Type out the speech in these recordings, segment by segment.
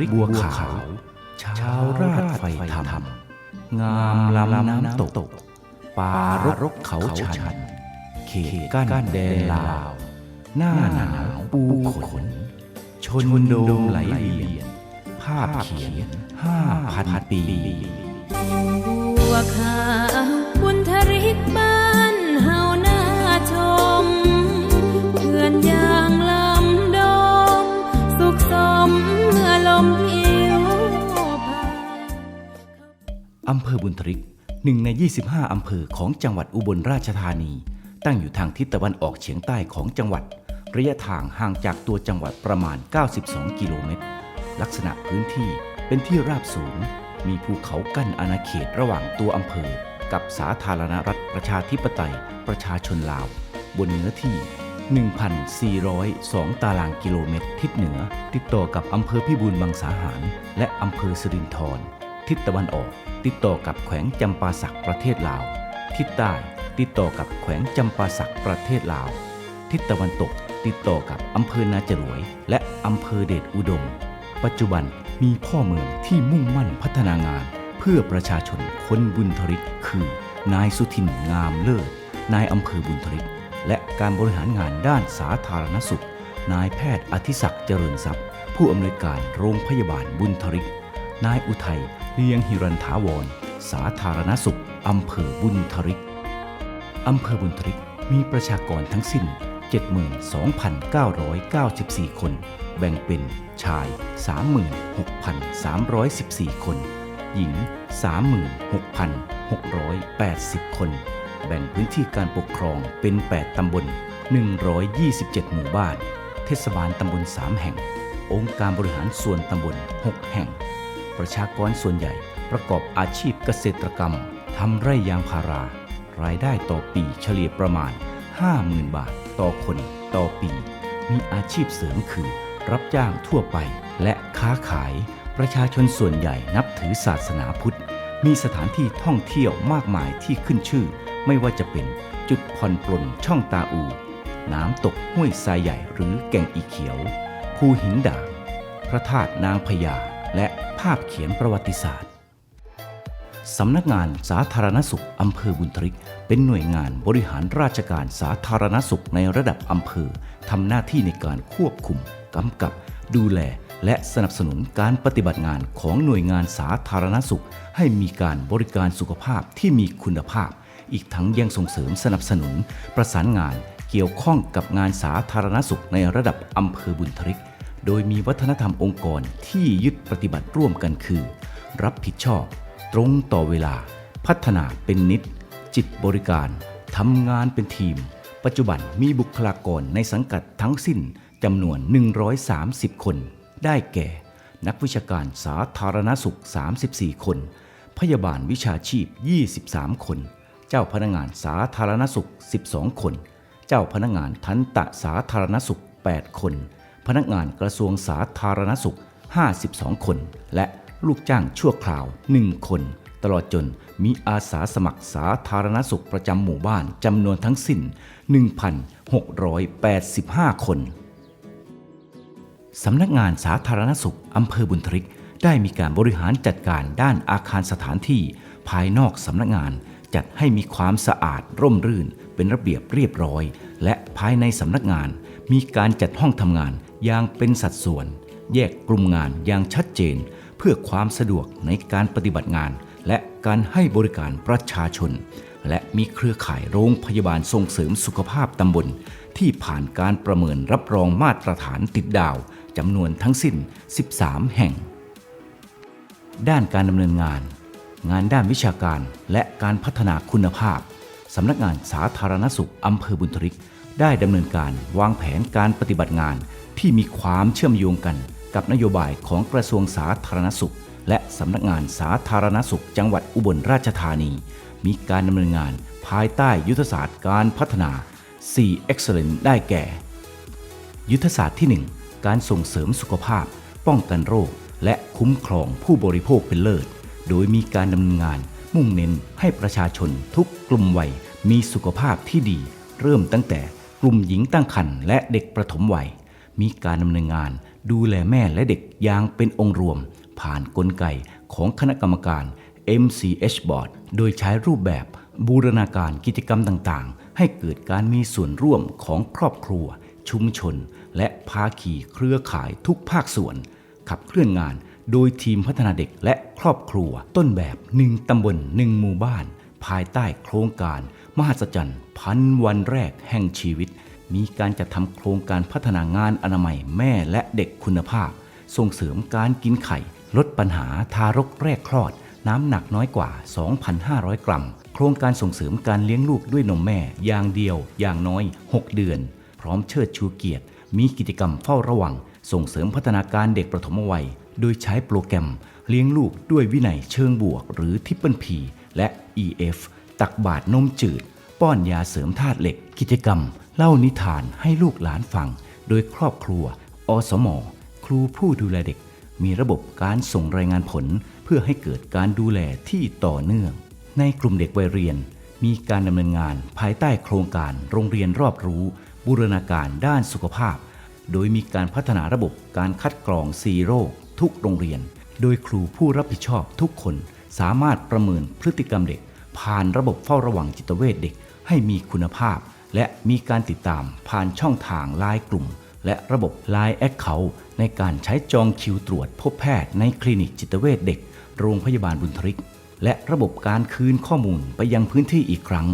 ริกบัวขาวชาวราชไฟธรรม งามลำน้ำตก ป่ารกรกเขาชัน เขตกั้นแดนลาว หน้าหนาวปูขน ชนโดมไหลเวียน ภาพเขียนห้าพันปีบัวขาว อำเภอบุญทริกหนึ่งใน 25 อำเภอของจังหวัดอุบลราชธานี ตั้งอยู่ทางทิศตะวันออกเฉียงใต้ของจังหวัด ระยะทางห่างจากตัวจังหวัดประมาณ 92 กิโลเมตร ลักษณะพื้นที่เป็นที่ราบสูง มีภูเขากั้นอาณาเขตระหว่างตัวอำเภอ กับสาธารณรัฐประชาธิปไตย ประชาชนลาว บนเนื้อที่ 1,402 ตารางกิโลเมตร ทิศเหนือ ติดต่อกับอำเภอพิบูลมังสาหาร และอำเภอสิรินธรทิศตะวันออก ติดต่อกับแขวงจำปาสักประเทศลาว ทิศใต้ติดต่อกับแขวงจำปาสักประเทศลาว ทิศตะวันตกติดต่อกับอำเภอนาจรวย และอำเภอเดชอุดม ปัจจุบันมีพ่อเมืองที่มุ่งมั่นพัฒนางาน เพื่อประชาชนคนบุญทริกคือ นายสุทินงามเลิศ นายอำเภอบุญทริก และการบริหารงานด้านสาธารณสุข นายแพทย์อธิศักดิ์เจริญทรัพย์ ผู้อำนวยการโรงพยาบาลบุญทริก นายอุทัยเลียงหิรันถาวร สาธารณสุข อำเภอบุญทริก อำเภอบุญทริกมีประชากรทั้งสิ้น 72,994 คน แบ่งเป็นชาย 36,314 คน หญิง 36,680 คน แบ่งพื้นที่การปกครองเป็น 8 ตำบล 127 หมู่บ้าน เทศบาลตำบล 3 แห่ง องค์การบริหารส่วนตำบล 6 แห่ง ประชากรส่วนใหญ่ ประกอบอาชีพเกษตรกรรมทำไร่ยางพารา รายได้ต่อปีเฉลี่ยประมาณ 50,000 บาท ต่อคนต่อปี มีอาชีพเสริมคือ รับจ้างทั่วไปและค้าขาย ประชาชนส่วนใหญ่นับถือศาสนาพุทธ มีสถานที่ท่องเที่ยวมากมายที่ขึ้นชื่อ ไม่ว่าจะเป็นจุดผ่อนปลนช่องตาอู น้ำตกห้วยทรายใหญ่หรือแก่งอีเขียว ภูหินด่างพระธาตุนางพญา และภาพเขียนประวัติศาสตร์ สำนักงานสาธารณสุขอำเภอบุญทริก เป็นหน่วยงานบริหารราชการสาธารณสุขในระดับอำเภอทำหน้าที่ในการควบคุมกำกับ ดูแล และสนับสนุนการปฏิบัติงานของหน่วยงานสาธารณสุข ให้มีการบริการสุขภาพที่มีคุณภาพ อีกทั้งยังส่งเสริมสนับสนุน ประสานงานเกี่ยวข้องกับงานสาธารณสุขในระดับอำเภอบุญทริก โดยมีวัฒนธรรมองค์กรที่ยึดปฏิบัติร่วมกันคือ รับผิดชอบ ตรงต่อเวลา พัฒนาเป็นนิด จิตบริการทำงานเป็นทีม ปัจจุบันมีบุคลากรในสังกัดทั้งสิ้นจำนวน 130 คน ได้แก่ นักวิชาการสาธารณสุข 34 คน พยาบาลวิชาชีพ 23 คน เจ้าพนักงานสาธารณสุข 12 คน เจ้าพนักงานทันตะสาธารณสุข 8 คน พนักงานกระทรวงสาธารณสุข 52 คน และลูกจ้างชั่วคราว 1 คน ตลอดจนมีอาสาสมัครสาธารณสุขประจำหมู่บ้านจำนวนทั้งสิ้น 1,685 คนสำนักงานสาธารณสุขอำเภอบุญทริก ได้มีการบริหารจัดการด้านอาคารสถานที่ ภายนอกสำนักงานจัดให้มีความสะอาดร่มรื่น เป็นระเบียบเรียบร้อย และภายในสำนักงานมีการจัดห้องทำงาน อย่างเป็นสัดส่วน แยกกลุ่มงานอย่างชัดเจน เพื่อความสะดวกในการปฏิบัติงาน และการให้บริการประชาชน และมีเครือข่ายโรงพยาบาลส่งเสริมสุขภาพตำบล ที่ผ่านการประเมินรับรองมาตรฐานติดดาวจำนวนทั้งสิ้น 13 แห่ง ด้านการดำเนินงาน งานด้านวิชาการและการพัฒนาคุณภาพสำนักงานสาธารณสุขอำเภอบุญทริก ได้ดำเนินการวางแผนการปฏิบัติงานที่มีความเชื่อมโยงกันกับนโยบายของกระทรวงสาธารณสุข และสำนักงานสาธารณสุข จังหวัดอุบลราชธานี มีการดำเนินงานภายใต้ยุทธศาสตร์การพัฒนา 4 Excellent ได้แก่ ยุทธศาสตร์ที่ 1 การส่งเสริมสุขภาพ ป้องกันโรค และคุ้มครองผู้บริโภคเป็นเลิศ โดยมีการดำเนินงานมุ่งเน้นให้ประชาชนทุกกลุ่มวัยมีสุขภาพที่ดี เริ่มตั้งแต่ กลุ่มหญิงตั้งครรภ์และเด็กประถมวัย มีการดำเนินงาน ดูแลแม่และเด็กอย่างเป็นองค์รวม ผ่านนกลไกของคณะกรรมการ MCH Board โดยใช้รูปแบบบูรณาการกิจกรรมต่างๆ ให้เกิดการมีส่วนร่วมของครอบครัว ชุมชน และภาคีเครือข่ายทุกภาคส่วน ขับเคลื่อนงานโดยทีมพัฒนาเด็กและครอบครัว ต้นแบบหนึ่งตำบลหนึ่งหมู่บ้าน ภายใต้โครงการ มหัศจรรย์พันวันแรกแห่งชีวิต มีการจัดทำโครงการพัฒนางานอนามัยแม่และเด็กคุณภาพ ส่งเสริมการกินไข่ ลดปัญหาทารกแรกคลอด น้ำหนักน้อยกว่า 2,500 กรัม โครงการส่งเสริมการเลี้ยงลูกด้วยนมแม่ อย่างเดียว อย่างน้อย 6 เดือน พร้อมเชิดชูเกียรติ มีกิจกรรมเฝ้าระวัง ส่งเสริมพัฒนาการเด็กประถมวัย โดยใช้โปรแกรม เลี้ยงลูกด้วยวินัยเชิงบวก หรือทิปเปิลพีและ EF ตักบาตรนมจืด ป้อนยาเสริมธาตุเหล็ก กิจกรรม เล่านิทานให้ลูกหลานฟัง โดยครอบครัว อสมครูผู้ดูแลเด็ก มีระบบการส่งรายงานผล เพื่อให้เกิดการดูแลที่ต่อเนื่อง ในกลุ่มเด็กวัยเรียน มีการดำเนินงานภายใต้โครงการโรงเรียนรอบรู้ บูรณาการด้านสุขภาพ โดยมีการพัฒนาระบบการคัดกรองซีโร่ทุกโรงเรียน โดยครูผู้รับผิดชอบทุกคนสามารถประเมินพฤติกรรมเด็ก ผ่านระบบเฝ้าระวังจิตเวชเด็กให้มีคุณภาพ และมีการติดตามผ่านช่องทางไลน์กลุ่ม และระบบ Line แอคเคาในการใช้จองคิวตรวจพบแพทย์ในคลินิกจิตเวชเด็ก โรงพยาบาลบุญทริก และระบบการคืนข้อมูลไปยังพื้นที่อีกครั้ง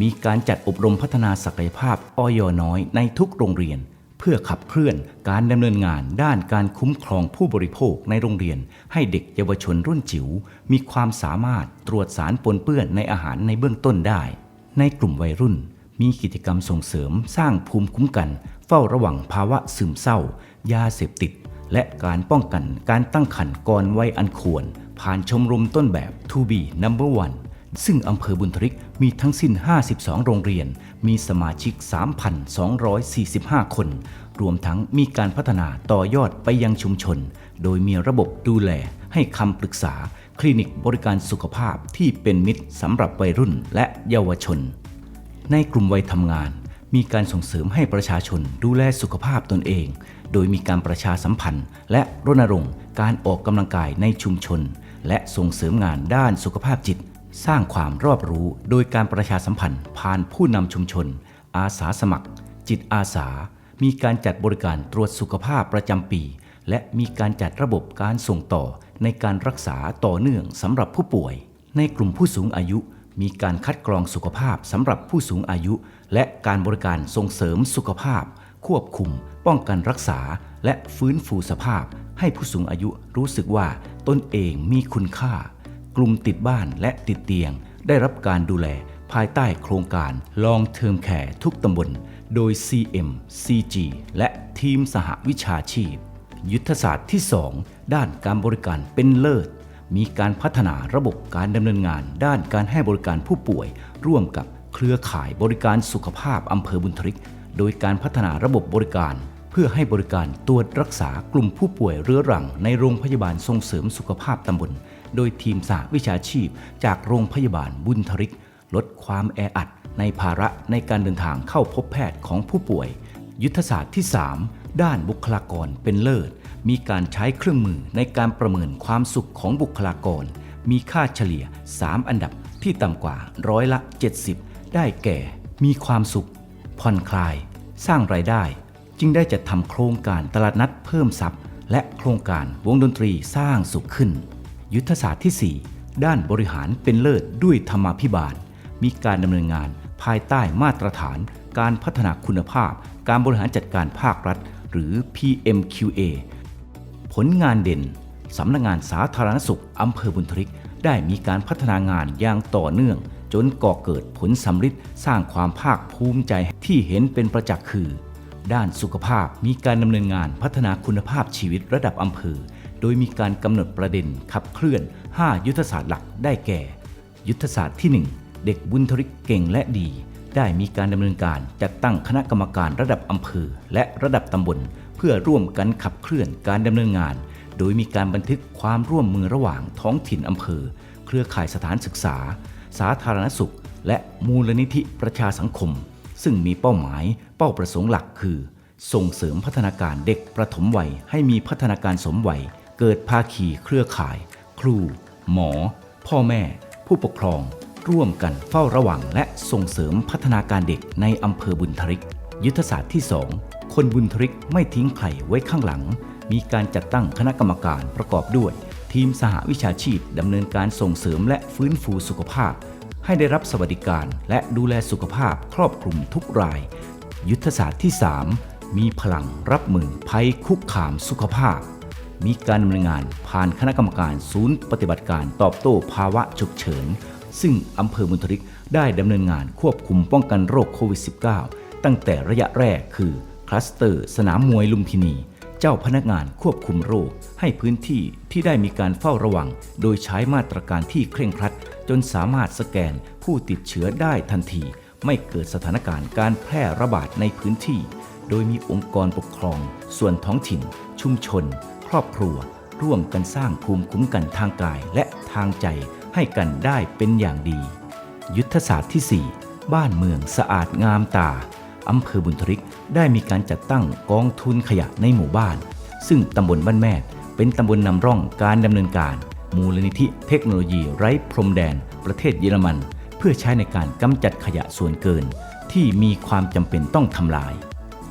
มีการจัดอบรมพัฒนาศักยภาพออยน้อยในทุกโรงเรียน เพื่อขับเคลื่อนการดำเนินงานด้านการคุ้มครองผู้บริโภคในโรงเรียน ให้เด็กเยาวชนรุ่นจิ๋วมีความสามารถตรวจสารปนเปื้อนในอาหารในเบื้องต้นได้ ในกลุ่มวัยรุ่น มีกิจกรรมส่งเสริมสร้างภูมิคุ้มกัน เฝ้าระวังภาวะซึมเศร้า ยาเสพติด และการป้องกันการตั้งครรภ์ก่อนวัยอันควร ผ่านชมรมต้นแบบ To be number one ซึ่งอำเภอบุญทริกมีทั้งสิ้น 52 โรงเรียน มีสมาชิก 3,245 คน รวมทั้งมีการพัฒนาต่อยอดไปยังชุมชน โดยมีระบบดูแลให้คำปรึกษา คลินิกบริการสุขภาพที่เป็นมิตรสำหรับวัยรุ่นและเยาวชน ในกลุ่มวัยทำงาน มีการส่งเสริมให้ประชาชนดูแลสุขภาพตนเอง โดยมีการประชาสัมพันธ์ และรณรงค์การออกกำลังกายในชุมชน และส่งเสริมงานด้านสุขภาพจิต สร้างความรอบรู้โดยการประชาสัมพันธ์ผ่านผู้นำชุมชน อาสาสมัคร จิตอาสา มีการจัดบริการตรวจสุขภาพประจำปี และมีการจัดระบบการส่งต่อในการรักษาต่อเนื่องสำหรับผู้ป่วย ในกลุ่มผู้สูงอายุ มีการคัดกรองสุขภาพสำหรับผู้สูงอายุ และการบริการส่งเสริมสุขภาพ ควบคุม ป้องกันรักษา และฟื้นฟูสภาพ ให้ผู้สูงอายุรู้สึกว่าตนเองมีคุณค่า กลุ่มติดบ้านและติดเตียง ได้รับการดูแลภายใต้โครงการ Long Term Care ทุกตำบล โดย CM CG และทีมสหวิชาชีพ ยุทธศาสตร์ที่ 2 ด้านการบริการเป็นเลิศ มีการพัฒนาระบบการดำเนินงาน ด้านการให้บริการผู้ป่วย ร่วมกับเครือข่ายบริการสุขภาพอำเภอบุญทริก โดยการพัฒนาระบบบริการเพื่อให้บริการตรวจรักษากลุ่มผู้ป่วยเรื้อรังในโรงพยาบาลส่งเสริมสุขภาพตำบล โดยทีมสหวิชาชีพ จากโรงพยาบาลบุญทริก ลดความแออัดในภาระในการเดินทางเข้าพบแพทย์ของผู้ป่วย ยุทธศาสตร์ที่ 3 ด้านบุคลากรเป็นเลิศ มีการใช้เครื่องมือในการประเมินความสุขของบุคลากร มีค่าเฉลี่ย 3 อันดับที่ต่ำกว่าร้อยละ 70 ได้แก่ มีความสุข ผ่อนคลาย สร้างรายได้ จึงได้จัดทำโครงการตลาดนัดเพิ่มทรัพย์ และโครงการวงดนตรีสร้างสุขขึ้น ยุทธศาสตร์ที่ 4 ด้านบริหารเป็นเลิศด้วยธรรมาภิบาล มีการดำเนินงานภายใต้มาตรฐาน การพัฒนาคุณภาพ การบริหารจัดการภาครัฐ หรือ PMQA ผลงานเด่นสำนักงานสาธารณสุขอำเภอบุญทริก ได้มีการพัฒนางานอย่างต่อเนื่อง จนก่อเกิดผลสำฤทธิ์สร้างความภาคภูมิใจที่เห็นเป็นประจักษ์คือ ด้านสุขภาพมีการดำเนินงานพัฒนาคุณภาพชีวิตระดับอำเภอ โดยมีการกำหนดประเด็นขับเคลื่อน 5 ยุทธศาสตร์หลักได้แก่ ยุทธศาสตร์ที่ 1 เด็กบุญทริกเก่งและดี ได้มีการดำเนินการจัดตั้งคณะกรรมการระดับอำเภอ และระดับตำบล เพื่อร่วมกันขับเคลื่อนการดำเนินงาน โดยมีการบันทึกความร่วมมือระหว่างท้องถิ่นอำเภอ เครือข่ายสถานศึกษา สาธารณสุข และมูลนิธิประชาสังคม ซึ่งมีเป้าหมายเป้าประสงค์หลักคือ ส่งเสริมพัฒนาการเด็กประถมวัยให้มีพัฒนาการสมวัย เกิดภาคีเครือข่าย ครู หมอ พ่อแม่ ผู้ปกครอง ร่วมกันเฝ้าระวังและส่งเสริมพัฒนาการเด็กในอำเภอบุญทริก ยุทธศาสตร์ที่ 2 คนบุญทริกไม่ทิ้งใครไว้ข้างหลัง มีการจัดตั้งคณะกรรมการประกอบด้วย ทีมสหวิชาชีพดำเนินการส่งเสริมและฟื้นฟูสุขภาพ ให้ได้รับสวัสดิการและดูแลสุขภาพครอบคลุมทุกราย ยุทธศาสตร์ที่ 3 มีพลังรับมือภัยคุกคามสุขภาพ มีการดำเนินงานผ่านคณะกรรมการศูนย์ปฏิบัติการตอบโต้ภาวะฉุกเฉิน ซึ่งอำเภอบุญทริกได้ดำเนินงานควบคุมป้องกันโรคโควิด -19 ตั้งแต่ระยะแรกคือคลัสเตอร์สนามมวยลุมพินี เจ้าพนักงานควบคุมโรค ให้พื้นที่ที่ได้มีการเฝ้าระวัง โดยใช้มาตรการที่เคร่งครัด จนสามารถสแกนผู้ติดเชื้อได้ทันที ไม่เกิดสถานการณ์การแพร่ระบาดในพื้นที่ โดยมีองค์กรปกครอง ส่วนท้องถิ่น ชุมชน ครอบครัว ร่วมกันสร้างภูมิคุ้มกันทางกายและทางใจให้กันได้เป็นอย่างดี ยุทธศาสตร์ที่ 4 บ้านเมืองสะอาดงามตาอำเภอบุญทริกได้มีการจัดตั้งกองทุนขยะในหมู่บ้าน ซึ่งตำบลบ้านแมดเป็นตำบลนำร่องการดำเนินการ มูลนิธิเทคโนโลยีไร้พรมแดน ประเทศเยอรมัน เพื่อใช้ในการกำจัดขยะส่วนเกิน ที่มีความจำเป็นต้องทำลาย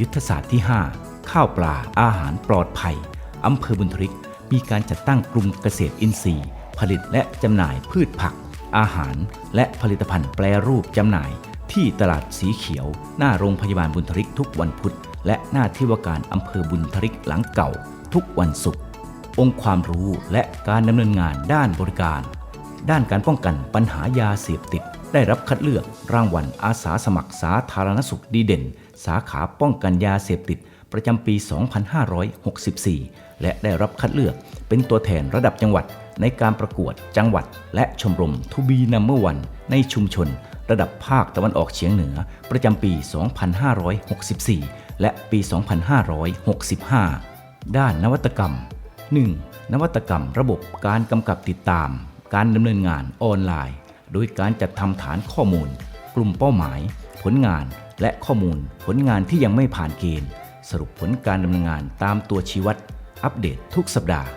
ยุทธศาสตร์ที่ 5 ข้าวปลาอาหารปลอดภัย อำเภอบุญทริก มีการจัดตั้งกลุ่มเกษตรอินทรีย์ ผลิตและจำหน่ายพืชผัก อาหาร และผลิตภัณฑ์แปรรูปจำหน่าย ที่ตลาดสีเขียว หน้าโรงพยาบาลบุญทริกทุกวันพุธ และหน้าที่ว่าการอำเภอบุญทริกหลังเก่า ทุกวันศุกร์องค์ความรู้และการดำเนินงานด้านบริการ ด้านการป้องกันปัญหายาเสพติด ได้รับคัดเลือกรางวัลอาสาสมัครสาธารณสุขดีเด่น สาขาป้องกันยาเสพติด ประจำปี 2564 และได้รับคัดเลือกเป็นตัวแทนระดับจังหวัดในการประกวดจังหวัด และชมรมทูบีนัมเบอร์วันในชุมชน ระดับภาคตะวันออกเฉียงเหนือ ประจำปี 2564 และปี 2565 ด้านนวัตกรรม 1. นวัตกรรมระบบการกำกับติดตาม การดำเนินงานออนไลน์ โดยการจัดทำฐานข้อมูล กลุ่มเป้าหมาย ผลงาน และข้อมูล ผลงานที่ยังไม่ผ่านเกณฑ์ สรุปผลการดำเนินงานตามตัวชี้วัด อัปเดตทุกสัปดาห์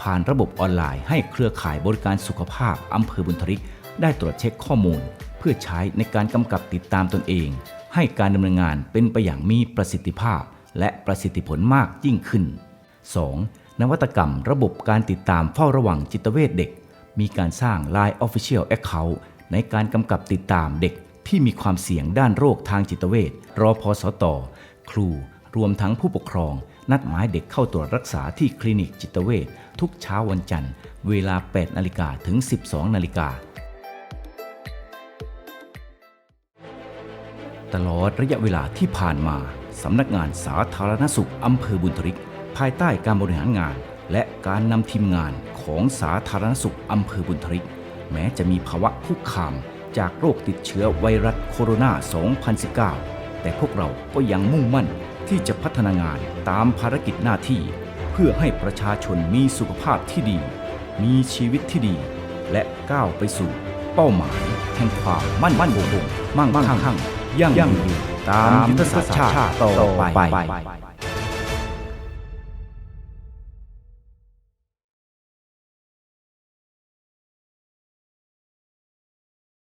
ผ่านระบบออนไลน์ให้เครือข่ายบริการสุขภาพอำเภอบุญทริก ได้ตรวจเช็คข้อมูล เพื่อใช้ในการกำกับติดตามตนเอง ให้การดำเนินงานเป็นไปอย่างมีประสิทธิภาพ และประสิทธิผลมากยิ่งขึ้น 2. นวัตกรรมระบบการติดตามเฝ้าระวังจิตเวชเด็ก มีการสร้าง Line Official Account ในการกำกับติดตามเด็กที่มีความเสี่ยงด้านโรคทางจิตเวชรอพอสตครู รวมทั้งผู้ปกครอง นัดหมายเด็กเข้าตรวจรักษาที่คลินิกจิตเวชทุกเช้าวันจันทร์ เวลา 8 นาฬิกาถึง 12 นาฬิกา ตลอดระยะเวลาที่ผ่านมาสำนักงานสาธารณสุขอำเภอบุญทริก ภายใต้การบริหารงาน และการนำทีมงานของสาธารณสุขอำเภอบุญทริก แม้จะมีภาวะคุกคามจากโรคติดเชื้อไวรัสโคโรนา 2019 แต่พวกเราก็ยังมุ่งมั่น ที่จะพัฒนางานตามภารกิจหน้าที่ เพื่อให้ประชาชนมีสุขภาพที่ดี มีชีวิตที่ดี และก้าวไปสู่ เป้าหมายแห่งความมั่นมั่นคงมั่งมั่งคั่งยั่งยืนตามยุทธศาสตร์ชาติต่อไป